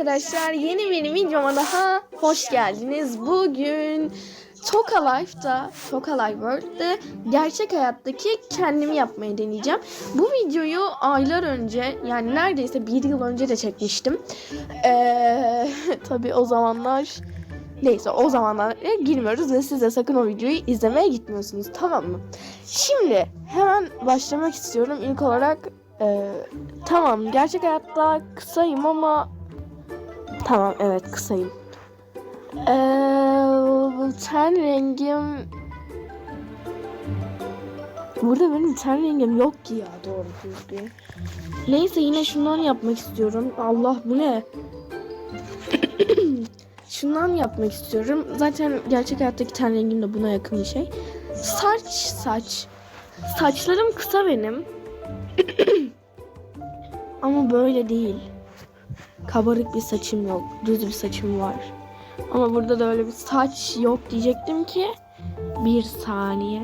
Arkadaşlar yeni bir videoma daha hoş geldiniz. Bugün Toka Life'da, Toka Life World'de gerçek hayattaki kendimi yapmayı deneyeceğim. Bu videoyu aylar önce yani neredeyse bir yıl önce de çekmiştim. Ee, tabii o zamanlar neyse o zamanlar girmiyoruz ve siz de sakın o videoyu izlemeye gitmiyorsunuz tamam mı? Şimdi hemen başlamak istiyorum. İlk olarak ee, tamam gerçek hayatta kısayım ama Tamam evet kısayım. Ee, ten rengim... Burada benim ten rengim yok ki ya doğru düzgün. Neyse yine şundan yapmak istiyorum. Allah bu ne? şundan yapmak istiyorum. Zaten gerçek hayattaki ten rengim de buna yakın bir şey. Saç saç. Saçlarım kısa benim. Ama böyle değil kabarık bir saçım yok. Düz bir saçım var. Ama burada da öyle bir saç yok diyecektim ki. Bir saniye.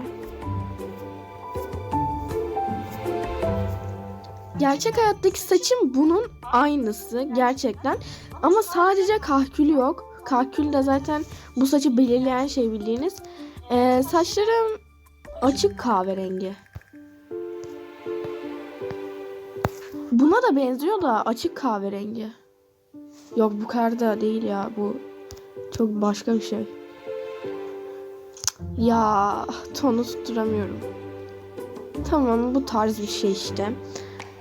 Gerçek hayattaki saçım bunun aynısı gerçekten. Ama sadece kahkülü yok. Kahkül de zaten bu saçı belirleyen şey bildiğiniz. Ee, saçlarım açık kahverengi. Buna da benziyor da açık kahverengi. Yok bu kadar da değil ya bu çok başka bir şey. Ya tonu tutturamıyorum. Tamam bu tarz bir şey işte.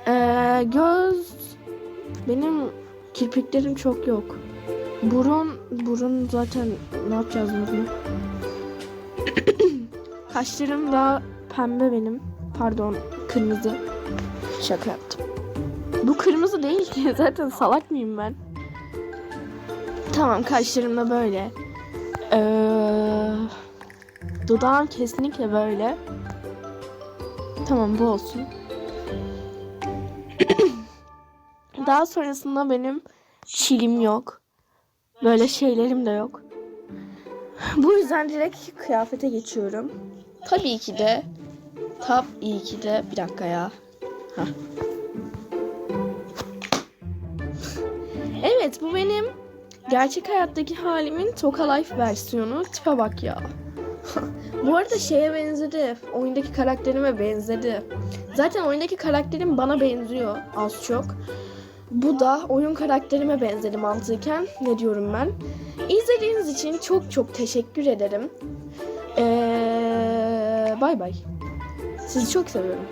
Ee, göz benim kirpiklerim çok yok. Burun burun zaten ne yapacağız bunu? Kaşlarım da pembe benim. Pardon kırmızı. Şaka yaptım. Bu kırmızı değil ki. Zaten salak mıyım ben? Tamam kaşlarım böyle. Ee, dudağım kesinlikle böyle. Tamam bu olsun. Daha sonrasında benim çilim yok. Böyle şeylerim de yok. Bu yüzden direkt kıyafete geçiyorum. Tabii ki de tabii ki de bir dakika ya. Hah. Evet bu benim gerçek hayattaki halimin Toka Life versiyonu. Tipe bak ya. bu arada şeye benzedi. Oyundaki karakterime benzedi. Zaten oyundaki karakterim bana benziyor az çok. Bu da oyun karakterime benzedi mantıken. Ne diyorum ben? İzlediğiniz için çok çok teşekkür ederim. Ee, bay bay. Sizi çok seviyorum.